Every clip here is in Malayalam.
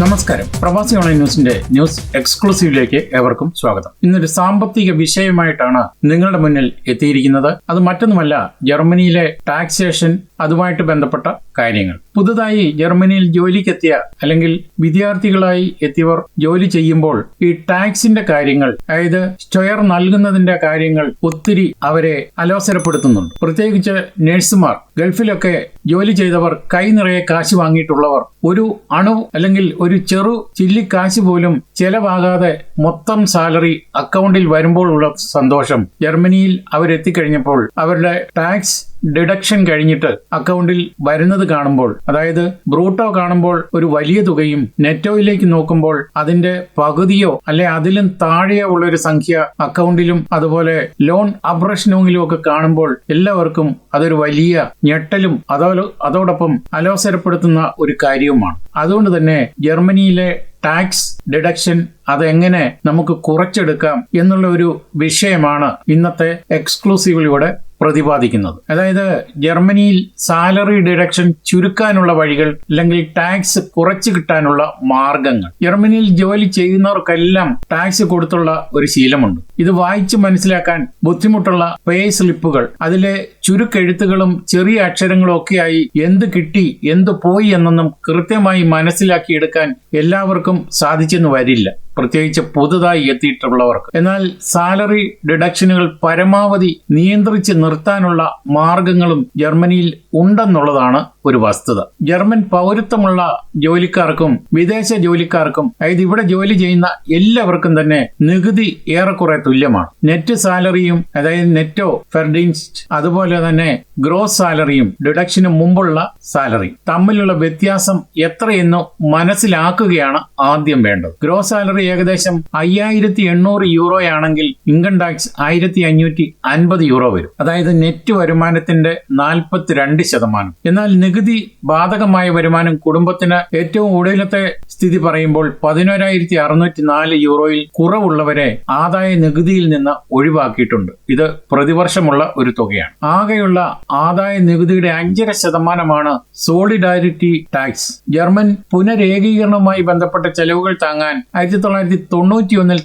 നമസ്കാരം. പ്രവാസി ഓൺലൈൻ ന്യൂസിന്റെ ന്യൂസ് എക്സ്ക്ലൂസീവിലേക്ക് ഏവർക്കും സ്വാഗതം. ഇന്നൊരു സാമ്പത്തിക വിഷയമായിട്ടാണ് നിങ്ങളുടെ മുന്നിൽ എത്തിയിരിക്കുന്നത്. അത് മറ്റൊന്നുമല്ല ജർമ്മനിയിലെ ടാക്സേഷൻ അതുമായിട്ട് ബന്ധപ്പെട്ട കാര്യങ്ങൾ. പുതുതായി ജർമ്മനിയിൽ ജോലിക്കെത്തിയ അല്ലെങ്കിൽ വിദ്യാർത്ഥികളായി എത്തിയവർ ജോലി ചെയ്യുമ്പോൾ ഈ ടാക്സിന്റെ കാര്യങ്ങൾ അതായത് സ്റ്റൊയർ നൽകുന്നതിന്റെ കാര്യങ്ങൾ ഒത്തിരി അവരെ അലോസരപ്പെടുത്തുന്നുണ്ട്. പ്രത്യേകിച്ച് നഴ്സുമാർ ഗൾഫിലൊക്കെ ജോലി ചെയ്തവർ കൈ നിറയെ കാശ് വാങ്ങിയിട്ടുള്ളവർ ഒരു അണു അല്ലെങ്കിൽ ഒരു ചെറു ചില്ലിക്കാശ് പോലും ചെലവാകാതെ മൊത്തം സാലറി അക്കൗണ്ടിൽ വരുമ്പോഴുള്ള സന്തോഷം ജർമ്മനിയിൽ അവരെത്തിക്കഴിഞ്ഞപ്പോൾ അവരുടെ ടാക്സ് ഡിഡക്ഷൻ കഴിഞ്ഞിട്ട് അക്കൗണ്ടിൽ വരുന്നത് കാണുമ്പോൾ അതായത് ബ്രൂട്ടോ കാണുമ്പോൾ ഒരു വലിയ തുകയും നെറ്റോയിലേക്ക് നോക്കുമ്പോൾ അതിന്റെ പകുതിയോ അല്ലെ അതിലും താഴെയോ ഉള്ള ഒരു സംഖ്യ അക്കൗണ്ടിലും അതുപോലെ ലോൺ അപ്രഷനോങ്ങിലും ഒക്കെ കാണുമ്പോൾ എല്ലാവർക്കും അതൊരു വലിയ ഞെട്ടലും അതോ അതോടൊപ്പം അലോസരപ്പെടുത്തുന്ന ഒരു കാര്യവുമാണ്. അതുകൊണ്ട് തന്നെ ജർമ്മനിയിലെ ടാക്സ് ഡിഡക്ഷൻ അതെങ്ങനെ നമുക്ക് കുറച്ചെടുക്കാം എന്നുള്ള ഒരു വിഷയമാണ് ഇന്നത്തെ എക്സ്ക്ലൂസീവിലൂടെ പ്രതിപാദിക്കുന്നത്. അതായത് ജർമ്മനിയിൽ സാലറി ഡിഡക്ഷൻ ചുരുക്കാനുള്ള വഴികൾ അല്ലെങ്കിൽ ടാക്സ് കുറച്ചു കിട്ടാനുള്ള മാർഗങ്ങൾ. ജർമ്മനിയിൽ ജോലി ചെയ്യുന്നവർക്കെല്ലാം ടാക്സ് കൊടുത്തുള്ള ഒരു ശീലമുണ്ട്. ഇത് വായിച്ച് മനസ്സിലാക്കാൻ ബുദ്ധിമുട്ടുള്ള പേ സ്ലിപ്പുകൾ. അതിലെ ചുരുക്കെഴുത്തുകളും ചെറിയ അക്ഷരങ്ങളും ഒക്കെയായി എന്ത് കിട്ടി എന്ത് പോയി എന്നൊന്നും കൃത്യമായി മനസ്സിലാക്കിയെടുക്കാൻ എല്ലാവർക്കും സാധിച്ചെന്ന് വരില്ല. പ്രത്യേകിച്ച് പുതുതായി എത്തിയിട്ടുള്ളവർക്ക്. എന്നാൽ സാലറി ഡിഡക്ഷനുകൾ പരമാവധി നിയന്ത്രിച്ച് നിർത്താനുള്ള മാർഗങ്ങളും ജർമ്മനിയിൽ ഉണ്ടെന്നുള്ളതാണ് ഒരു വസ്തുത. ജർമ്മൻ പൗരത്വമുള്ള ജോലിക്കാർക്കും വിദേശ ജോലിക്കാർക്കും അതായത് ഇവിടെ ജോലി ചെയ്യുന്ന എല്ലാവർക്കും തന്നെ നികുതി ഏറെക്കുറെ തുല്യമാണ്. നെറ്റ് സാലറിയും അതായത് നെറ്റോ ഫെർഡിൻസ്റ്റ് അതുപോലെ തന്നെ ഗ്രോസ് സാലറിയും ഡിഡക്ഷന് മുമ്പുള്ള സാലറി തമ്മിലുള്ള വ്യത്യാസം എത്രയെന്ന് മനസ്സിലാക്കുകയാണ് ആദ്യം വേണ്ടത്. ഗ്രോസ് സാലറി ഏകദേശം അയ്യായിരത്തി എണ്ണൂറ് യൂറോയാണെങ്കിൽ ഇൻകം ടാക്സ് ആയിരത്തി അഞ്ഞൂറ്റി അൻപത് യൂറോ വരും. അതായത് നെറ്റ് വരുമാനത്തിന്റെ നാൽപ്പത്തിരണ്ട് ശതമാനം. എന്നാൽ നികുതി ബാധകമായ വരുമാനം കുടുംബത്തിന് ഏറ്റവും ഒടുവിലത്തെ സ്ഥിതി പറയുമ്പോൾ പതിനോരായിരത്തി അറുന്നൂറ്റി നാല് യൂറോയിൽ കുറവുള്ളവരെ ആദായ നികുതിയിൽ നിന്ന് ഒഴിവാക്കിയിട്ടുണ്ട്. ഇത് പ്രതിവർഷമുള്ള ഒരു തുകയാണ്. ആകെയുള്ള ആദായ നികുതിയുടെ അഞ്ചര ശതമാനമാണ് സോളിഡാരിറ്റി ടാക്സ്. ജർമ്മൻ പുനരേകീകരണവുമായി ബന്ധപ്പെട്ട ചെലവുകൾ താങ്ങാൻ ആയിരത്തി തൊള്ളായിരത്തി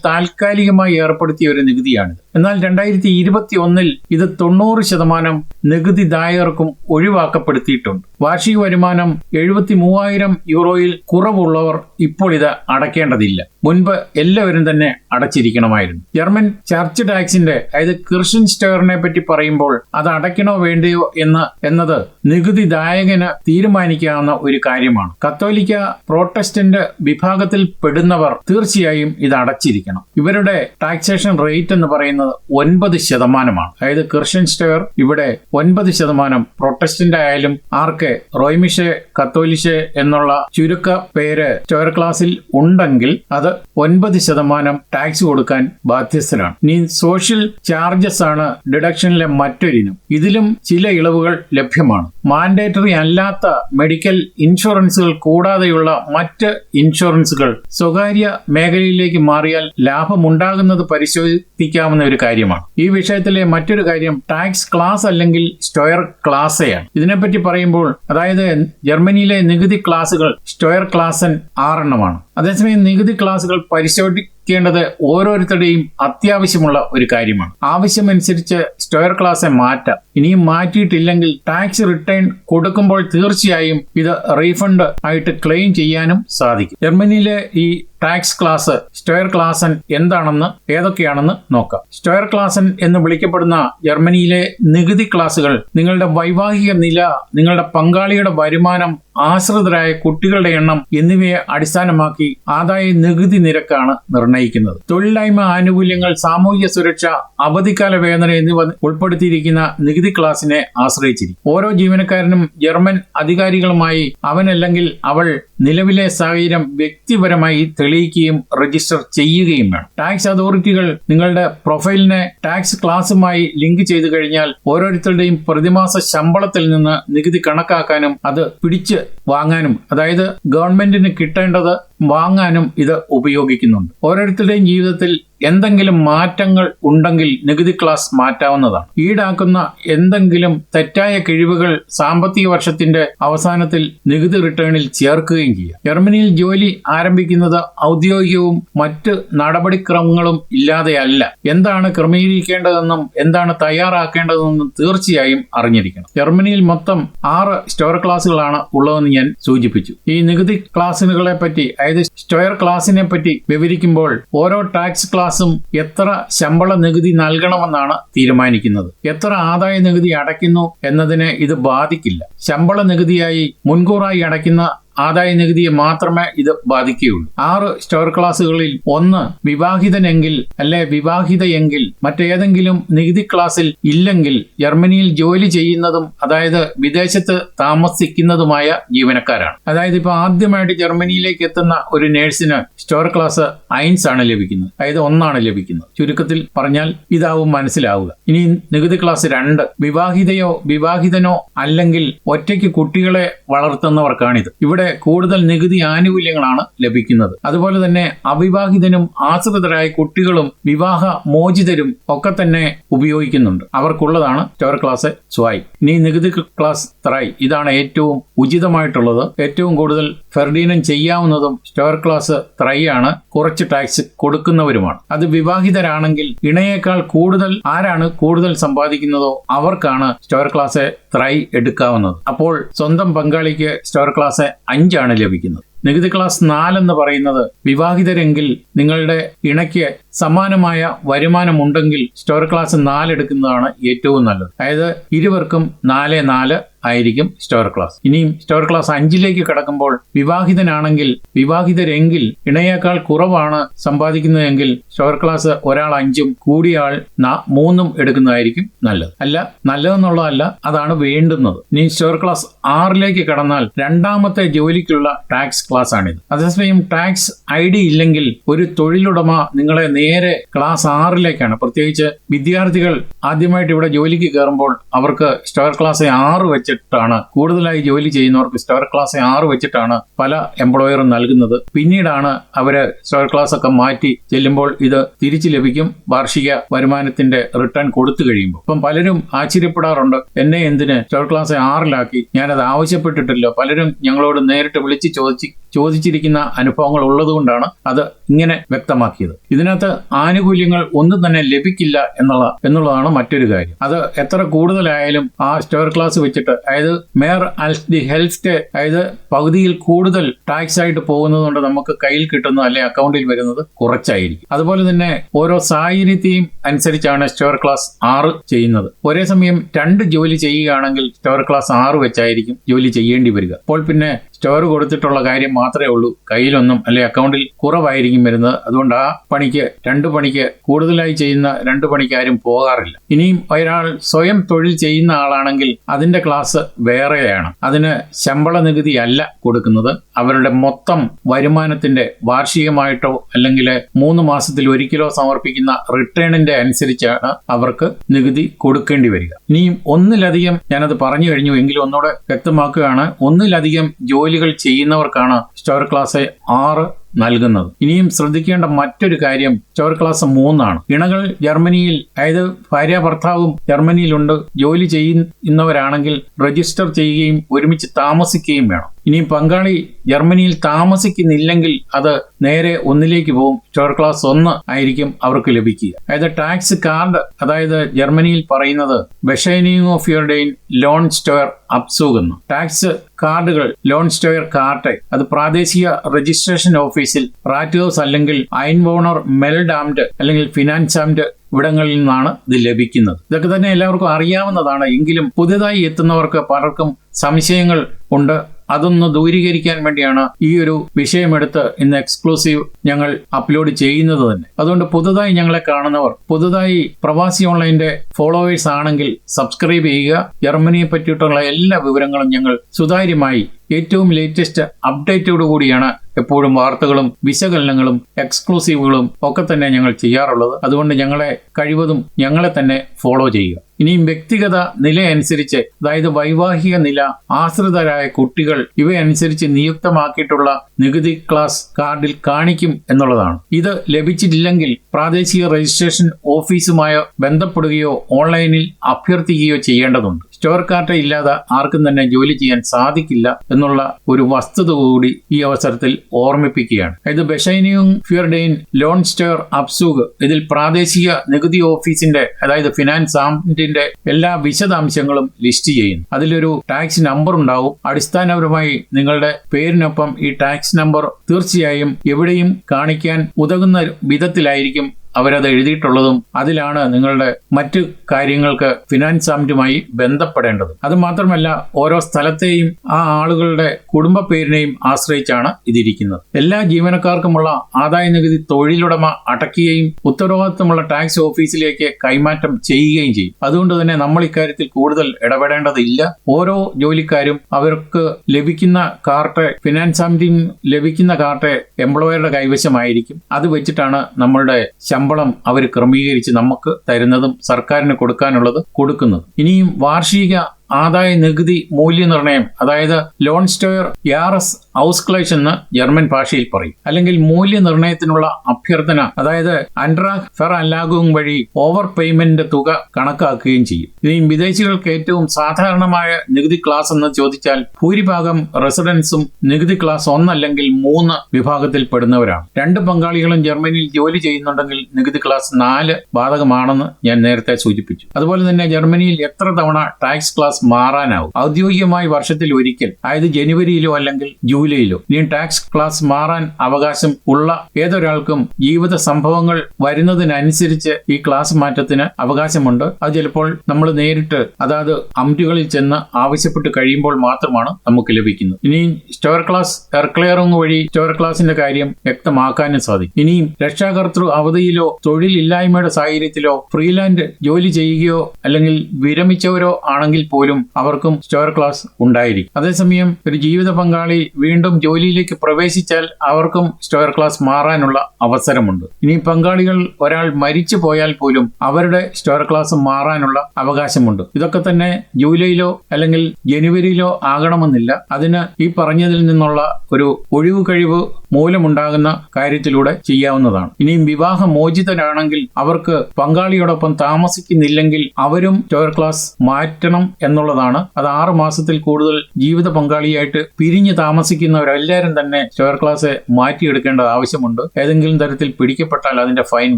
താൽക്കാലികമായി ഏർപ്പെടുത്തിയ ഒരു നികുതിയാണിത്. എന്നാൽ രണ്ടായിരത്തി ഇരുപത്തി ഒന്നിൽ ഇത് തൊണ്ണൂറ് ശതമാനം നികുതിദായകർക്കും ഒഴിവാക്കപ്പെടുത്തിയിട്ടുണ്ട്. വാർഷിക വരുമാനം എഴുപത്തി മൂവായിരം യൂറോയിൽ കുറവുള്ളവർ ഇപ്പോൾ ഇത് അടയ്ക്കേണ്ടതില്ല. മുൻപ് എല്ലാവരും തന്നെ അടച്ചിരിക്കണമായിരുന്നു. ജർമ്മൻ ചർച്ച് ടാക്സിന്റെ അതായത് ക്രിസ്ത്യൻ സ്റ്റേറിനെ പറ്റി പറയുമ്പോൾ അത് അടയ്ക്കണോ വേണ്ടയോ എന്ന് എന്നത് നികുതിദായകന് തീരുമാനിക്കാവുന്ന ഒരു കാര്യമാണ്. കത്തോലിക്ക പ്രോട്ടസ്റ്റന്റ് വിഭാഗത്തിൽ പെടുന്നവർ തീർച്ചയായും ഇത് അടച്ചിരിക്കണം. ഇവരുടെ ടാക്സേഷൻ റേറ്റ് എന്ന് പറയുന്നത് ഒൻപത് ശതമാനമാണ്. അതായത് ക്രിസ്ത്യൻ സ്റ്റെയർ ഇവിടെ ഒൻപത് ശതമാനം പ്രൊട്ടസ്റ്റന്റ് ആയാലും ആർക്ക്? റോയ്മിഷെ കത്തോലിഷെ എന്നുള്ള ചുരുക്ക പേര് സ്റ്റേർ ക്ലാസ്സിൽ ഉണ്ടെങ്കിൽ അത് ഒൻപത് ശതമാനം ടാക്സ് കൊടുക്കാൻ ബാധ്യസ്ഥരാണ്. ഇനി സോഷ്യൽ ചാർജസ് ആണ് ഡിഡക്ഷനിലെ മറ്റൊരിനം. ഇതിലും ചില ഇളവുകൾ ലഭ്യമാണ്. മാൻഡേറ്ററി അല്ലാത്ത മെഡിക്കൽ ഇൻഷുറൻസുകൾ കൂടാതെയുള്ള മറ്റ് ഇൻഷുറൻസുകൾ സ്വകാര്യ മേഖലയിലേക്ക് മാറിയാൽ ലാഭമുണ്ടാകുന്നത് പരിശോധിക്കാവുന്ന ഒരു കാര്യമാണ്. ഈ വിഷയത്തിലെ മറ്റൊരു കാര്യം ടാക്സ് ക്ലാസ് അല്ലെങ്കിൽ സ്റ്റോയർ ക്ലാസയാണ് ഇതിനെപ്പറ്റി പറയുമ്പോൾ അതായത് ജർമ്മനിയിലെ നികുതി ക്ലാസുകൾ സ്റ്റോയർ ക്ലാസൻ ആറെണ്ണമാണ്. അതേസമയം നികുതി ക്ലാസുകൾ പരിശോധിക്കേണ്ടത് ഓരോരുത്തരുടെയും അത്യാവശ്യമുള്ള ഒരു കാര്യമാണ്. ആവശ്യമനുസരിച്ച് സ്റ്റോയർ ക്ലാസ് മാറ്റാം. ഇനിയും മാറ്റിയിട്ടില്ലെങ്കിൽ ടാക്സ് റിട്ടേൺ കൊടുക്കുമ്പോൾ തീർച്ചയായും ഇത് റീഫണ്ട് ആയിട്ട് ക്ലെയിം ചെയ്യാനും സാധിക്കും. ജർമ്മനിയിലെ ഈ ടാക്സ് ക്ലാസ് സ്റ്റോയർ ക്ലാസൻ എന്താണെന്ന് ഏതൊക്കെയാണെന്ന് നോക്കാം. സ്റ്റോയർ ക്ലാസൻ എന്ന് വിളിക്കപ്പെടുന്ന ജർമ്മനിയിലെ നികുതി ക്ലാസുകൾ നിങ്ങളുടെ വൈവാഹിക നില നിങ്ങളുടെ പങ്കാളിയുടെ വരുമാനം ആശ്രിതരായ കുട്ടികളുടെ എണ്ണം എന്നിവയെ അടിസ്ഥാനമാക്കി ആദായ നികുതി നിരക്കാണ് നിർണയിക്കുന്നത്. തൊഴിലില്ലായ്മ ആനുകൂല്യങ്ങൾ സാമൂഹിക സുരക്ഷ അവധിക്കാല വേതനം എന്നിവ ഉൾപ്പെടുത്തിയിരിക്കുന്ന നികുതി ക്ലാസിനെ ആശ്രയിച്ചിരിക്കും. ഓരോ ജീവനക്കാരനും ജർമ്മൻ അധികാരികളുമായി അവനല്ലെങ്കിൽ അവൾ നിലവിലെ സാഹചര്യം വ്യക്തിപരമായി തെളിയിക്കുകയും രജിസ്റ്റർ ചെയ്യുകയും വേണം. ടാക്സ് അതോറിറ്റികൾ നിങ്ങളുടെ പ്രൊഫൈലിനെ ടാക്സ് ക്ലാസുമായി ലിങ്ക് ചെയ്തു കഴിഞ്ഞാൽ ഓരോരുത്തരുടെയും പ്രതിമാസ ശമ്പളത്തിൽ നിന്ന് നികുതി കണക്കാക്കാനും അത് പിടിച്ച് വാങ്ങാനും അതായത് ഗവൺമെന്റിന് കിട്ടേണ്ടത് വാങ്ങാനും ഇത് ഉപയോഗിക്കുന്നുണ്ട്. ഓരോരുത്തരുടെയും ജീവിതത്തിൽ എന്തെങ്കിലും മാറ്റങ്ങൾ ഉണ്ടെങ്കിൽ നികുതി ക്ലാസ് മാറ്റാവുന്നതാണ്. ഈടാക്കുന്ന എന്തെങ്കിലും തെറ്റായ കിഴിവുകൾ സാമ്പത്തിക വർഷത്തിന്റെ അവസാനത്തിൽ നികുതി റിട്ടേണിൽ ചേർക്കുകയും ചെയ്യാം. ജർമ്മനിയിൽ ജോലി ആരംഭിക്കുന്നത് ഔദ്യോഗികവും മറ്റ് നടപടിക്രമങ്ങളും ഇല്ലാതെയല്ല എന്താണ് ക്രമീകരിക്കേണ്ടതെന്നും എന്താണ് തയ്യാറാക്കേണ്ടതെന്നും തീർച്ചയായും അറിഞ്ഞിരിക്കണം. ജർമ്മനിയിൽ മൊത്തം ആറ് സ്റ്റോർ ക്ലാസ്സുകളാണ് ഉള്ളതെന്ന് ഞാൻ സൂചിപ്പിച്ചു. ഈ നികുതി ക്ലാസ്സുകളെ പറ്റി അതായത് സ്റ്റോയർ ക്ലാസിനെ പറ്റി വിവരിക്കുമ്പോൾ ഓരോ ടാക്സ് ക്ലാസും എത്ര ശമ്പള നികുതി നൽകണമെന്നാണ് തീരുമാനിക്കുന്നത്. എത്ര ആദായ നികുതി അടയ്ക്കുന്നു എന്നതിനെ ഇത് ബാധിക്കില്ല. ശമ്പള നികുതിയായി മുൻകൂറായി അടയ്ക്കുന്ന ആദായ നികുതിയെ മാത്രമേ ഇത് ബാധിക്കുകയുള്ളൂ. ആറ് സ്റ്റോർ ക്ലാസുകളിൽ ഒന്ന് വിവാഹിതനെങ്കിൽ അല്ലെ വിവാഹിതയെങ്കിൽ മറ്റേതെങ്കിലും നികുതി ക്ലാസ്സിൽ ഇല്ലെങ്കിൽ ജർമ്മനിയിൽ ജോലി ചെയ്യുന്നതും അതായത് വിദേശത്ത് താമസിക്കുന്നതുമായ ജീവനക്കാരാണ്. അതായത് ഇപ്പൊ ആദ്യമായിട്ട് ജർമ്മനിയിലേക്ക് എത്തുന്ന ഒരു നേഴ്സിന് സ്റ്റോർ ക്ലാസ് ഐൻസ് ആണ് ലഭിക്കുന്നത്. അതായത് ഒന്നാണ് ലഭിക്കുന്നത്. ചുരുക്കത്തിൽ പറഞ്ഞാൽ ഇതാവും മനസ്സിലാവുക. ഇനി നികുതി ക്ലാസ് രണ്ട് വിവാഹിതയോ വിവാഹിതനോ അല്ലെങ്കിൽ ഒറ്റയ്ക്ക് കുട്ടികളെ വളർത്തുന്നവർക്കാണിത്. ഇവിടെ കൂടുതൽ നികുതി ആനുകൂല്യങ്ങളാണ് ലഭിക്കുന്നത്. അതുപോലെ തന്നെ അവിവാഹിതനും ആശ്രിതരായ കുട്ടികളും വിവാഹ മോചിതരും ഒക്കെ തന്നെ ഉപയോഗിക്കുന്നുണ്ട്. അവർക്കുള്ളതാണ് സ്റ്റോർ ക്ലാസ് സ്വായ് ഇനി നികുതി ക്ലാസ് ത്രൈ ഇതാണ് ഏറ്റവും ഉചിതമായിട്ടുള്ളത്. ഏറ്റവും കൂടുതൽ ഫെർഡീനം ചെയ്യാവുന്നതും സ്റ്റോർ ക്ലാസ് ത്രൈ ആണ് കുറച്ച് ടാക്സ് കൊടുക്കുന്നവരുമാണ്. അത് വിവാഹിതരാണെങ്കിൽ ഇണയേക്കാൾ കൂടുതൽ ആരാണ് കൂടുതൽ സമ്പാദിക്കുന്നതോ അവർക്കാണ് സ്റ്റോർ ക്ലാസ് ത്രൈ എടുക്കാവുന്നത്. അപ്പോൾ സ്വന്തം പങ്കാളിക്ക് സ്റ്റോർ ക്ലാസ് അഞ്ചാണ് ലഭിക്കുന്നത്. നികുതി ക്ലാസ് നാലെന്ന് പറയുന്നത് വിവാഹിതരെങ്കിൽ നിങ്ങളുടെ ഇണയ്ക്ക് സമാനമായ വരുമാനമുണ്ടെങ്കിൽ സ്റ്റോർ ക്ലാസ് നാല് എടുക്കുന്നതാണ് ഏറ്റവും നല്ലത്. അതായത് ഇരുവർക്കും നാല് നാല് ആയിരിക്കും സ്റ്റോർ ക്ലാസ് ഇനിയും സ്റ്റോർ ക്ലാസ് അഞ്ചിലേക്ക് കടക്കുമ്പോൾ വിവാഹിതനാണെങ്കിൽ വിവാഹിതരെങ്കിൽ ഇണയേക്കാൾ കുറവാണ് സമ്പാദിക്കുന്നതെങ്കിൽ സ്റ്റോർ ക്ലാസ് ഒരാൾ അഞ്ചും കൂടിയ ആൾ മൂന്നും എടുക്കുന്നതായിരിക്കും നല്ലത്. അല്ല നല്ലതെന്നുള്ളതല്ല അതാണ് വേണ്ടുന്നത്. ഇനി സ്റ്റോർ ക്ലാസ് ആറിലേക്ക് കടന്നാൽ രണ്ടാമത്തെ ജോലിക്കുള്ള ടാക്സ് ക്ലാസ് ആണിത്. അതേസമയം ടാക്സ് ഐ ഡി ഇല്ലെങ്കിൽ ഒരു തൊഴിലുടമ നിങ്ങളെ നേരെ ക്ലാസ് ആറിലേക്കാണ്. പ്രത്യേകിച്ച് വിദ്യാർത്ഥികൾ ആദ്യമായിട്ട് ഇവിടെ ജോലിക്ക് കയറുമ്പോൾ അവർക്ക് സ്റ്റവർ ക്ലാസ് ആറ് വെച്ചിട്ടാണ് കൂടുതലായി ജോലി ചെയ്യുന്നവർക്ക് സ്റ്റവർ ക്ലാസ് ആറ് വെച്ചിട്ടാണ് പല എംപ്ലോയറും നൽകുന്നത്. പിന്നീടാണ് അവർ സ്റ്റവർ ക്ലാസ് ഒക്കെ മാറ്റി ചെല്ലുമ്പോൾ ഇത് തിരിച്ചു ലഭിക്കും വാർഷിക വരുമാനത്തിന്റെ റിട്ടേൺ കൊടുത്തു കഴിയുമ്പോൾ. അപ്പം പലരും ആശ്ചര്യപ്പെടാറുണ്ട് എന്നെ എന്തിന് സ്റ്റവർ ക്ലാസ് ആറിലാക്കി? ഞാനത് ആവശ്യപ്പെട്ടിട്ടില്ല. പലരും ഞങ്ങളോട് നേരിട്ട് വിളിച്ച് ചോദിച്ച് ചോദിച്ചിരിക്കുന്ന അനുഭവങ്ങൾ ഉള്ളതുകൊണ്ടാണ് അത് ഇങ്ങനെ വ്യക്തമാക്കിയത്. ഇതിനകത്ത് ആനുകൂല്യങ്ങൾ ഒന്നും തന്നെ ലഭിക്കില്ല എന്നുള്ള എന്നുള്ളതാണ് മറ്റൊരു കാര്യം. അത് എത്ര കൂടുതലായാലും ആ സ്റ്റോർ ക്ലാസ് വെച്ചിട്ട് അതായത് മേയർ ആൽസ് ദി ഹെൽത്ത് അതായത് പകുതിയിൽ കൂടുതൽ ടാക്സ് ആയിട്ട് പോകുന്നതുകൊണ്ട് നമുക്ക് കയ്യിൽ കിട്ടുന്ന അല്ലെ അക്കൗണ്ടിൽ വരുന്നത് കുറച്ചായിരിക്കും. അതുപോലെ തന്നെ ഓരോ സാഹചര്യത്തെയും അനുസരിച്ചാണ് സ്റ്റോർ ക്ലാസ് ആറ് ചെയ്യുന്നത്. ഒരേ സമയം രണ്ട് ജോലി ചെയ്യുകയാണെങ്കിൽ സ്റ്റോർ ക്ലാസ് ആറ് വെച്ചായിരിക്കും ജോലി ചെയ്യേണ്ടി വരിക. അപ്പോൾ പിന്നെ സ്റ്റോർ കൊടുത്തിട്ടുള്ള കാര്യം മാത്രമേ ഉള്ളൂ. കയ്യിലൊന്നും അല്ലെ അക്കൗണ്ടിൽ കുറവായിരിക്കും വരുന്നത്. അതുകൊണ്ട് ആ പണിക്ക് രണ്ട് പണിക്ക് കൂടുതലായി ചെയ്യുന്ന രണ്ട് പണിക്കാരും പോകാറില്ല. ഇനിയും ഒരാൾ സ്വയം തൊഴിൽ ചെയ്യുന്ന ആളാണെങ്കിൽ അതിന്റെ ക്ലാസ് വേറെയാണ്. അതിന് ശമ്പള നികുതി അല്ല കൊടുക്കുന്നത്. അവരുടെ മൊത്തം വരുമാനത്തിന്റെ വാർഷികമായിട്ടോ അല്ലെങ്കിൽ മൂന്ന് മാസത്തിൽ ഒരിക്കലോ സമർപ്പിക്കുന്ന റിട്ടേണിന്റെ അനുസരിച്ചാണ് അവർക്ക് നികുതി കൊടുക്കേണ്ടി വരിക. ഇനിയും ഒന്നിലധികം ഞാനത് പറഞ്ഞു കഴിഞ്ഞു. എങ്കിലും ഒന്നുകൂടെ വ്യക്തമാക്കുകയാണ്. ഒന്നിലധികം ജോലികൾ ചെയ്യുന്നവർക്കാണ് സ്റ്റോർ ക്ലാസ് ആറ് നൽകുന്നത്. ഇനിയും ശ്രദ്ധിക്കേണ്ട മറ്റൊരു കാര്യം സ്റ്റോർ ക്ലാസ് മൂന്നാണ്. ഇണകൾ ജർമ്മനിയിൽ അതായത് ഭാര്യ ഭർത്താവും ജർമ്മനിയിലുണ്ട്. ജോലി ചെയ്യുന്നവരാണെങ്കിൽ രജിസ്റ്റർ ചെയ്യുകയും ഒരുമിച്ച് താമസിക്കുകയും വേണം. ഇനി പങ്കാളി ജർമ്മനിയിൽ താമസിക്കുന്നില്ലെങ്കിൽ അത് നേരെ ഒന്നിലേക്ക് പോകും. ചോർ ക്ലാസ് ഒന്ന് ആയിരിക്കും അവർക്ക് ലഭിക്കുക. അതായത് ടാക്സ് കാർഡ് അതായത് ജർമ്മനിയിൽ പറയുന്നത് ബഷൈനിങ് ഓഫ് യുവർ ഡെയിൻ ലോൺ സ്റ്റോർ അപ്സൂകുന്നു ടാക്സ് കാർഡുകൾ ലോൺ സ്റ്റോയർ കാർട്ട് അത് പ്രാദേശിക രജിസ്ട്രേഷൻ ഓഫീസിൽ റാറ്റ് ഹൗസ് അല്ലെങ്കിൽ അയൻബോണർ മെൽഡാംഡ് അല്ലെങ്കിൽ ഫിനാൻസ് ആംഡ് ഇവിടങ്ങളിൽ നിന്നാണ് ഇത് ലഭിക്കുന്നത്. ഇതൊക്കെ തന്നെ എല്ലാവർക്കും അറിയാവുന്നതാണ്. എങ്കിലും പുതിയതായി എത്തുന്നവർക്ക് പലർക്കും സംശയങ്ങൾ ഉണ്ട്. അതൊന്ന് ദൂരീകരിക്കാൻ വേണ്ടിയാണ് ഈ ഒരു വിഷയമെടുത്ത് ഇന്ന് എക്സ്ക്ലൂസീവ് ഞങ്ങൾ അപ്ലോഡ് ചെയ്യുന്നത് തന്നെ. അതുകൊണ്ട് പുതുതായി ഞങ്ങളെ കാണുന്നവർ പുതുതായി പ്രവാസി ഓൺലൈന്റെ ഫോളോവേഴ്സ് ആണെങ്കിൽ സബ്സ്ക്രൈബ് ചെയ്യുക. ജർമ്മനിയെ പറ്റിയിട്ടുള്ള എല്ലാ വിവരങ്ങളും ഞങ്ങൾ സുതാര്യമായി ഏറ്റവും ലേറ്റസ്റ്റ് അപ്ഡേറ്റോടു കൂടിയാണ് എപ്പോഴും വാർത്തകളും വിശകലനങ്ങളും എക്സ്ക്ലൂസീവുകളും ഒക്കെ തന്നെ ഞങ്ങൾ ചെയ്യാറുള്ളത്. അതുകൊണ്ട് ഞങ്ങളെ കഴിവതും ഞങ്ങളെ തന്നെ ഫോളോ ചെയ്യുക. ഇനിയും വ്യക്തിഗത നില അനുസരിച്ച് അതായത് വൈവാഹിക നില ആശ്രിതരായ കുട്ടികൾ ഇവയനുസരിച്ച് നിയുക്തമാക്കിയിട്ടുള്ള നികുതി ക്ലാസ് കാർഡിൽ കാണിക്കും എന്നുള്ളതാണ്. ഇത് ലഭിച്ചിട്ടില്ലെങ്കിൽ പ്രാദേശിക രജിസ്ട്രേഷൻ ഓഫീസുമായോ ബന്ധപ്പെടുകയോ ഓൺലൈനിൽ അഭ്യർത്ഥിക്കുകയോ ചെയ്യേണ്ടതുണ്ട്. സ്റ്റോർ കാർട്ട് ഇല്ലാതെ ആർക്കും തന്നെ ജോലി ചെയ്യാൻ സാധിക്കില്ല എന്നുള്ള ഒരു വസ്തുത കൂടി ഈ അവസരത്തിൽ ഓർമ്മിപ്പിക്കുകയാണ്. അതായത് ബഷൈനിയും ഫ്യൂർഡെയിൻ ലോൺ സ്റ്റോർ അപ്സൂഗ് ഇതിൽ പ്രാദേശിക നികുതി ഓഫീസിന്റെ അതായത് ഫിനാൻസ് ആംറ്റിന്റെ എല്ലാ വിശദാംശങ്ങളും ലിസ്റ്റ് ചെയ്യുന്നു. അതിലൊരു ടാക്സ് നമ്പർ ഉണ്ടാവും. അടിസ്ഥാനപരമായി നിങ്ങളുടെ പേരിനൊപ്പം ഈ ടാക്സ് നമ്പർ തീർച്ചയായും എവിടെയും കാണിക്കാൻ ഉതകുന്ന വിധത്തിലായിരിക്കും അവരത് എഴുതിയിട്ടുള്ളതും അതിലാണ് നിങ്ങളുടെ മറ്റു കാര്യങ്ങൾക്ക് ഫിനാൻസ് ആമിറ്റുമായി ബന്ധപ്പെടേണ്ടത്. അത് മാത്രമല്ല ഓരോ സ്ഥലത്തെയും ആ ആളുകളുടെ കുടുംബ പേരിനെയും ആശ്രയിച്ചാണ് ഇതിരിക്കുന്നത്. എല്ലാ ജീവനക്കാർക്കുമുള്ള ആദായ നികുതി തൊഴിലുടമ അടയ്ക്കുകയും ഉത്തരവാദിത്തമുള്ള ടാക്സ് ഓഫീസിലേക്ക് കൈമാറ്റം ചെയ്യുകയും ചെയ്യും. അതുകൊണ്ട് തന്നെ നമ്മൾ ഇക്കാര്യത്തിൽ കൂടുതൽ ഇടപെടേണ്ടതില്ല. ഓരോ ജോലിക്കാരും അവർക്ക് ലഭിക്കുന്ന കാർട്ട് ഫിനാൻസ് ആംറ്റിന് ലഭിക്കുന്ന കാർട്ട് എംപ്ലോയറുടെ കൈവശമായിരിക്കും. അത് വെച്ചിട്ടാണ് നമ്മളുടെ ശമ്പളം അവർ ക്രമീകരിച്ച് നമുക്ക് തരുന്നതും സർക്കാരിന് കൊടുക്കാനുള്ളത് കൊടുക്കുന്നതും. ഇനിയും വാർഷിക ആദായ നികുതി മൂല്യനിർണയം അതായത് ലോൺ സ്റ്റോയർ യാറസ് ഔസ്ക്ലേഷ് എന്ന് ജർമ്മൻ ഭാഷയിൽ പറയും. അല്ലെങ്കിൽ മൂല്യനിർണയത്തിനുള്ള അഭ്യർത്ഥന അതായത് അൻഡ്രാഗ് ഫെർ അല്ലാഗും വഴി ഓവർ പേയ്മെന്റ് തുക കണക്കാക്കുകയും ചെയ്യും. ഇനിയും വിദേശികൾക്ക് ഏറ്റവും സാധാരണമായ നികുതി ക്ലാസ് എന്ന് ചോദിച്ചാൽ ഭൂരിഭാഗം റെസിഡൻസും നികുതി ക്ലാസ് ഒന്നല്ലെങ്കിൽ മൂന്ന് വിഭാഗത്തിൽ പെടുന്നവരാണ് രണ്ട് പങ്കാളികളും ജർമ്മനിയിൽ ജോലി ചെയ്യുന്നുണ്ടെങ്കിൽ നികുതി ക്ലാസ് നാല് ബാധകമാണെന്ന് ഞാൻ നേരത്തെ സൂചിപ്പിച്ചു. അതുപോലെ തന്നെ ജർമ്മനിയിൽ എത്ര തവണ ടാക്സ് ക്ലാസ് മാറാനാവും. ഔദ്യോഗികമായി വർഷത്തിൽ ഒരിക്കൽ അതായത് ജനുവരിയിലോ അല്ലെങ്കിൽ ജൂലൈയിലോ ഇനി ടാക്സ് ക്ലാസ് മാറാൻ അവകാശം ഉള്ള ഏതൊരാൾക്കും ജീവിത സംഭവങ്ങൾ വരുന്നതിനനുസരിച്ച് ഈ ക്ലാസ് മാറ്റത്തിന് അവകാശമുണ്ട്. അത് ചിലപ്പോൾ നമ്മൾ നേരിട്ട് അതായത് അംറ്റുകളിൽ ചെന്ന് ആവശ്യപ്പെട്ട് കഴിയുമ്പോൾ മാത്രമാണ് നമുക്ക് ലഭിക്കുന്നത്. ഇനിയും സ്റ്റോർ ക്ലാസ് എർക്ലെയറിംഗ് വഴി സ്റ്റോർ ക്ലാസിന്റെ കാര്യം വ്യക്തമാക്കാനും സാധിക്കും. ഇനിയും രക്ഷാകർത്തൃ അവധിയിലോ തൊഴിലില്ലായ്മയുടെ സാഹചര്യത്തിലോ ഫ്രീലാൻഡ് ജോലി ചെയ്യുകയോ അല്ലെങ്കിൽ വിരമിച്ചവരോ ആണെങ്കിൽ പോലും അവർക്കും സ്റ്റോർ ക്ലാസ് ഉണ്ടായിരിക്കും. അതേസമയം ഒരു ജീവിത പങ്കാളി വീണ്ടും ജോലിയിലേക്ക് പ്രവേശിച്ചാൽ അവർക്കും സ്റ്റോർ ക്ലാസ് മാറാനുള്ള അവസരമുണ്ട്. ഇനി പങ്കാളികൾ ഒരാൾ മരിച്ചു പോയാൽ പോലും അവരുടെ സ്റ്റോർ ക്ലാസ് മാറാനുള്ള അവകാശമുണ്ട്. ഇതൊക്കെ തന്നെ ജൂലൈയിലോ അല്ലെങ്കിൽ ജനുവരിയിലോ ആകണമെന്നില്ല. അതിന് ഈ പറഞ്ഞതിൽ നിന്നുള്ള ഒരു ഒഴിവ് കഴിവ് മൂലമുണ്ടാകുന്ന കാര്യത്തിലൂടെ ചെയ്യാവുന്നതാണ്. ഇനിയും വിവാഹ മോചിതരാണെങ്കിൽ അവർക്ക് പങ്കാളിയോടൊപ്പം താമസിക്കുന്നില്ലെങ്കിൽ അവരും ടോയർ ക്ലാസ് മാറ്റണം എന്നുള്ളതാണ്. അത് ആറു മാസത്തിൽ കൂടുതൽ ജീവിത പങ്കാളിയായിട്ട് പിരിഞ്ഞ് താമസിക്കുന്നവരെല്ലാവരും തന്നെ ടോയർ ക്ലാസ് മാറ്റിയെടുക്കേണ്ടത് ആവശ്യമുണ്ട്. ഏതെങ്കിലും തരത്തിൽ പിടിക്കപ്പെട്ടാൽ അതിന്റെ ഫൈൻ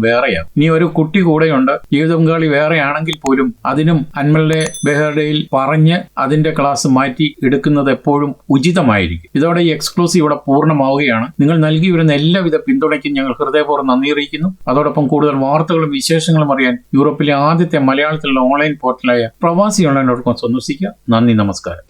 വേറെയാണ്. ഇനി ഒരു കുട്ടി കൂടെയുണ്ട്. ജീവിത പങ്കാളി വേറെയാണെങ്കിൽ പോലും അതിനും അന്മളുടെ ബെഹർഡയിൽ പറഞ്ഞ് അതിന്റെ ക്ലാസ് മാറ്റി എടുക്കുന്നത് എപ്പോഴും ഉചിതമായിരിക്കും. ഇതോടെ ഈ എക്സ്ക്ലൂസീവ് ഇവിടെ പൂർണമാവുകയാണ്. നിങ്ങൾ നൽകി വരുന്ന എല്ലാവിധ പിന്തുണയ്ക്കും ഞങ്ങൾ ഹൃദയപൂർവം നന്ദി അറിയിക്കുന്നു. അതോടൊപ്പം കൂടുതൽ വാർത്തകളും വിശേഷങ്ങളും അറിയാൻ യൂറോപ്പിലെ ആദ്യത്തെ മലയാളത്തിലുള്ള ഓൺലൈൻ പോർട്ടലായ പ്രവാസി ഓൺലൈൻ ഡോട്ട് കോം സന്ദർശിക്കുക. നന്ദി നമസ്കാരം.